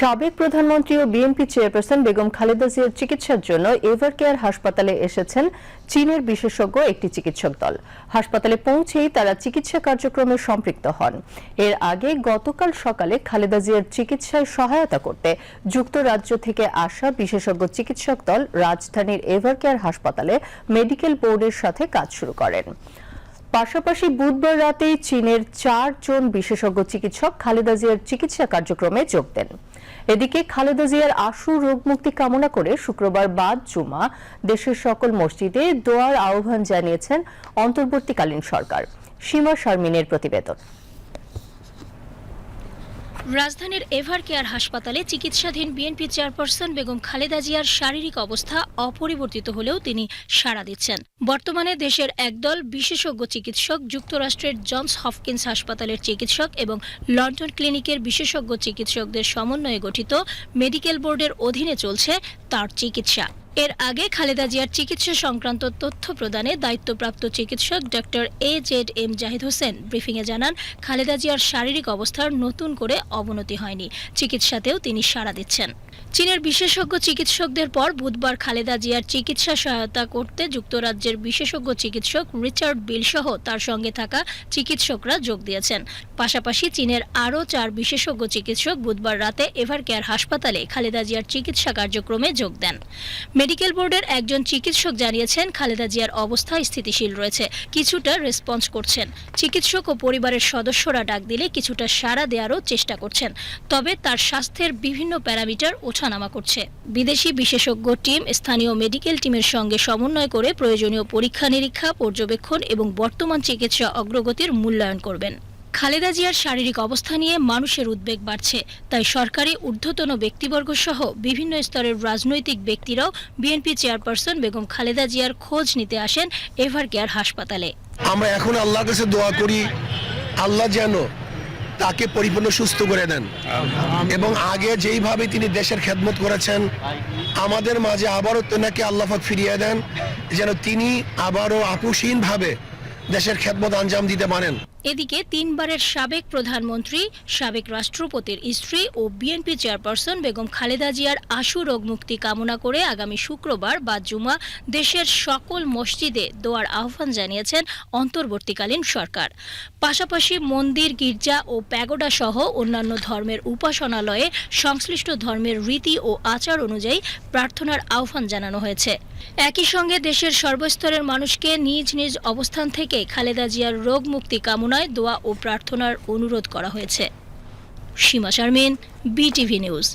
সাবেক প্রধানমন্ত্রী ও বিএনপি চেয়ারপারসন বেগম খালেদা জিয়ার চিকিৎসার জন্য এভার কেয়ার হাসপাতালে এসেছেন চীনের বিশেষজ্ঞ একটি চিকিৎসক দল। হাসপাতালে পৌঁছেই তারা চিকিৎসা কার্যক্রমে সম্পৃক্ত হন। এর আগে গতকাল সকালে খালেদা জিয়ার চিকিৎসায় সহায়তা করতে যুক্তরাজ্য থেকে আসা বিশেষজ্ঞ চিকিৎসক দল রাজধানীর এভার কেয়ার হাসপাতালে মেডিকেল বোর্ডের সাথে কাজ শুরু করেন। পাশাপাশি বুধবার রাতেই চীনের চারজন বিশেষজ্ঞ চিকিৎসক খালেদা জিয়ার চিকিৎসা কার্যক্রমে যোগ দেন। এদিকে খালেদা জিয়ার আশু রোগ মুক্তি কামনা করে শুক্রবার বাদ জুমা দেশের সকল মসজিদে দোয়ার আহ্বান জানিয়েছেন অন্তর্বর্তীকালীন সরকার। সীমা শারমিনের প্রতিবেদন। রাজধানীর এভার কেয়ার হাসপাতালে চিকিৎসাধীন বিএনপি চেয়ারপারসন বেগম খালেদা জিয়ার শারীরিক অবস্থা অপরিবর্তিত হলেও তিনি সাড়া দিচ্ছেন। বর্তমানে দেশের একদল বিশেষজ্ঞ চিকিৎসক, যুক্তরাষ্ট্রের জনস হফকিন্স হাসপাতালের চিকিৎসক এবং লন্ডন ক্লিনিকের বিশেষজ্ঞ চিকিৎসকদের সমন্বয়ে গঠিত মেডিকেল বোর্ডের অধীনে চলছে তার চিকিৎসা। এর আগে খালেদা জিয়ার চিকিৎসা সংক্রান্ত তথ্য প্রদানে দায়িত্বপ্রাপ্ত চিকিৎসক doctor A Z M Zahid Hossain ব্রিফিংয়ে জানান, খালেদা জিয়ার শারীরিক অবস্থার নতুন করে অবনতি হয়নি। চিকিৎসাতেও তিনি সাড়া দিচ্ছেন। চীনের বিশেষজ্ঞ চিকিৎসকদের পর বুধবার খালেদা জিয়ার চিকিৎসা সহায়তা করতে যুক্তরাজ্যের বিশেষজ্ঞ চিকিৎসক রিচার্ড বিল সহ তার সঙ্গে থাকা চিকিৎসকরা যোগ দিয়েছেন। পাশাপাশি চীনের আরও চার বিশেষজ্ঞ চিকিৎসক বুধবার রাতে এভার কেয়ার হাসপাতালে খালেদা জিয়ার চিকিৎসা কার্যক্রমে যোগ দেন। মেডিকেল বোর্ডের একজন চিকিৎসক জানিয়েছেন, খালেদা জিয়ার অবস্থা স্থিতিশীল রয়েছে। কিছুটা রেসপন্স করছেন। চিকিৎসক ও পরিবারের সদস্যরা ডাক দিলে কিছুটা সাড়া দেওয়ারও চেষ্টা করছেন। তবে তার স্বাস্থ্যের বিভিন্ন প্যারামিটার ওঠানামা করছে। বিদেশি বিশেষজ্ঞ টিম, স্থানীয় মেডিকেল টিমের সঙ্গে সমন্বয় করে প্রয়োজনীয় পরীক্ষা নিরীক্ষা পর্যবেক্ষণ এবং বর্তমান চিকিৎসা অগ্রগতির মূল্যায়ন করবেন। খালেদা জিয়ার শারীরিক অবস্থা নিয়ে মানুষের উদ্বেগ বাড়ছে। তাই সরকারি ঊর্ধ্বতন ব্যক্তিবর্গ সহ বিভিন্ন স্তরের রাজনৈতিক ব্যক্তিরাও বিএনপি চেয়ারপারসন বেগম খালেদা জিয়ার খোঁজ নিতে আসেন এভার কেয়ার হাসপাতালে। আমরা এখন আল্লাহর কাছে দোয়া করি আল্লাহ যেন তাকে পরিপূর্ণ সুস্থ করে দেন। এবং আগে যেইভাবে তিনি দেশের খেদমত করেছেন আমাদের মাঝে আবারও তেনাকে আল্লাহাক ফিরিয়ে দেন যেন তিনি আবারও আপুসীনভাবে দেশের খেদমত আঞ্জাম দিতে পারেন। এদিকে তিনবারের সাবেক প্রধানমন্ত্রী, সাবেক রাষ্ট্রপতির স্ত্রী ও বিএনপি চেয়ারপারসন বেগম খালেদা জিয়ার আশু রোগ মুক্তি কামনা করে আগামী শুক্রবার বা জুমা দেশের সকল মসজিদে দোয়ার আহ্বান জানিয়েছেন অন্তর্বর্তীকালীন সরকার। পাশাপাশি মন্দির, গির্জা ও প্যাগোডা সহ অন্যান্য ধর্মের উপাসনালয়ে সংশ্লিষ্ট ধর্মের রীতি ও আচার অনুযায়ী প্রার্থনার আহ্বান জানানো হয়েছে। একই সঙ্গে দেশের সর্বস্তরের মানুষকে নিজ নিজ অবস্থান থেকে খালেদা জিয়ার রোগ মুক্তি কামনায় দোয়া ও প্রার্থনার অনুরোধ করা হয়েছে। Seema Sharmin BTV news.